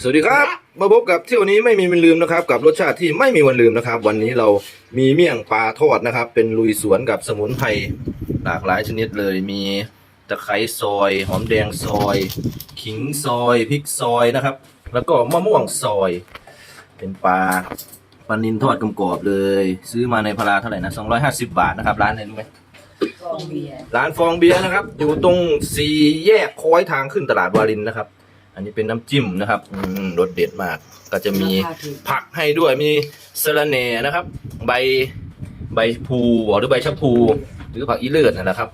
สวัสดีครับ มาพบกับที่วันนี้ไม่มีวันลืมนะครับ กับรสชาติที่ไม่มีวันลืมนะครับ วันนี้เรามีเมี่ยงปลาทอดนะครับ เป็นลุยสวนกับสมุนไพรหลากหลายชนิดเลยมีตะไคร้ซอย หอมแดงซอย ขิงซอยพริกซอยนะครับ แล้วก็มะม่วงซอย เป็นปลาปลานินทอดกำกรอบเลย ซื้อมาในพาราเท่าไหร่นะ250 บาทนะครับร้านไหนรู้ไหมกองเบียร์ร้านฟองเบียร์นะครับ อยู่ตรงสี่แยกค้อยทางขึ้นตลาดวารินนะครับ อันนี้เป็นน้ำจิ้มนะครับอืมรสเด็ดมาก ก็จะมีผักให้ด้วยมีสะระแหน่นะครับ ใบใบพลูหรือใบชะพลูหรือผักอีเลือดนั่นแหละครับ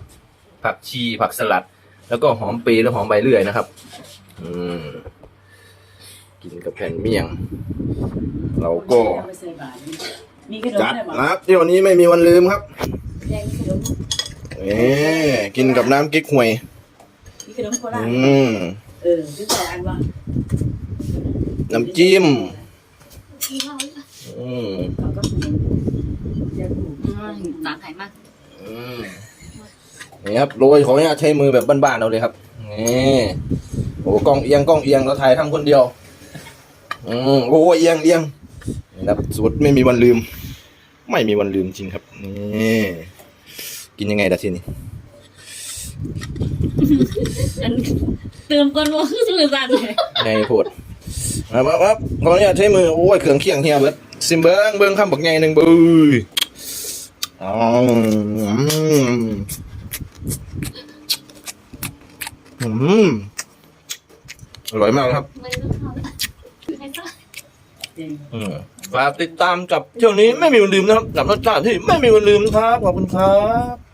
ผักชีผักสลัด แล้วก็หอมปีและหอมใบเลื่อยนะครับ อืมกินกับแผ่นเมี่ยง เราก็เอาไปใส่บาตรมีขนมจัดได้บ่นะครับที่วันนี้ไม่มีวันลืมครับแดงมีขนมเอ๊กินกับน้ำกิ๊กหวยมีขนมโคราชอืม เออซื้อแต่อันว่าน้ำจิ้มอืมเขาก็ขนมจะถูกต่างไข่มากอืมนี่ครับโรยขออนุญาตใช้มือแบบบ้านๆเอาเลยครับนี่โอ้กล้องเอียงกล้องเอียงเราถ่ายทำคนเดียวอืมโอ้เอียงเอียงนี่ครับสูตรไม่มีวันลืม ไม่มีวันลืมจริงครับนี่กินยังไงล่ะทีนี้ อันเติมก้นว่าคือมือสั่นเลยไงโพดครับครับวับขออนุญาตใช้มือ โอ้ยเครื่องเคียงเฮียเบิดซิมเบิ้งเบิ้งคำบักไงหนึ่งบุยอ๋ออืมอร่อยมากครับฝากติดตามกับเที่ยวนี้ไม่มีวันลืมนะครับ กับรสชาติที่ไม่มีวันลืมครับ ขอบคุณครับ